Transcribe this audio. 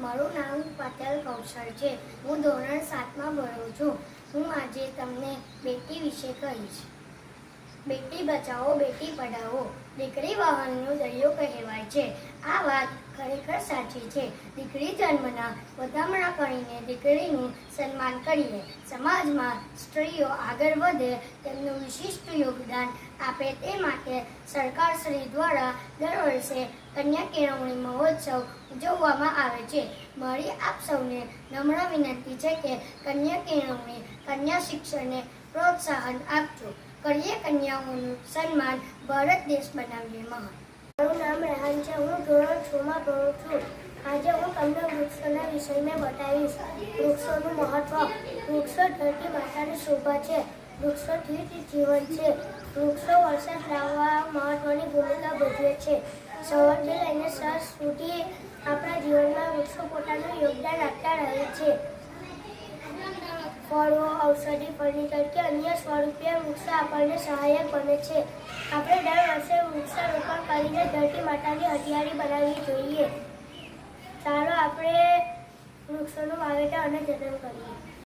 મારું નામ પટેલ કૌશલ છે. હું ધોરણ સાતમાં ભણું છું. હું આજે તમને બેટી વિશે કહીશ. બેટી બચાવો, બેટી પઢાવો. દીકરી વાહનનો દરિયો કહેવાય છે. આ વાત ખરેખર સાચી છે. દીકરી જન્મના વધામણા કરીને દીકરીનું સન્માન કરીએ. સમાજમાં સ્ત્રીઓ આગળ વધે, તેમનું વિશિષ્ટ યોગદાન આપે તે માટે સરકારશ્રી દ્વારા દર વર્ષે કન્યા કેળવણી મહોત્સવ ઉજવવામાં આવે છે. મારી આપ સૌને નમ્ર વિનંતી છે કે કન્યા કેળવણી કન્યા શિક્ષણને પ્રોત્સાહન આપજો. કરીએ કન્યાઓનું સન્માન ભારત દેશ બનાવીએ મહાન. મારું નામ રેહાન છે. હું ધોરણ છમાં ભણું છું. આજે હું તમને વૃક્ષોના વિષયમાં બતાવીશ. વૃક્ષોનું મહત્વ. વૃક્ષો ધરતી માતાની શોભા છે. વૃક્ષોથી જ જીવન છે. વૃક્ષો વરસાદ લાવવા મહત્વની ભૂમિકા ભજવે છે. સવારથી લઈને સાંજ સુધી આપણા જીવનમાં વૃક્ષો પોતાનું યોગદાન આપતા રહે છે. ફળો ઔષધિ, ફર્નિચર કે અન્ય સ્વરૂપે વૃક્ષ આપણને સહાયક બને છે. આપણે દર વર્ષે વૃક્ષારોપણ કરીને ધરતી માતાની હથિયારી બનાવવી જોઈએ. ચાલો આપણે વૃક્ષોનું વાવેતર અને જતન કરીએ.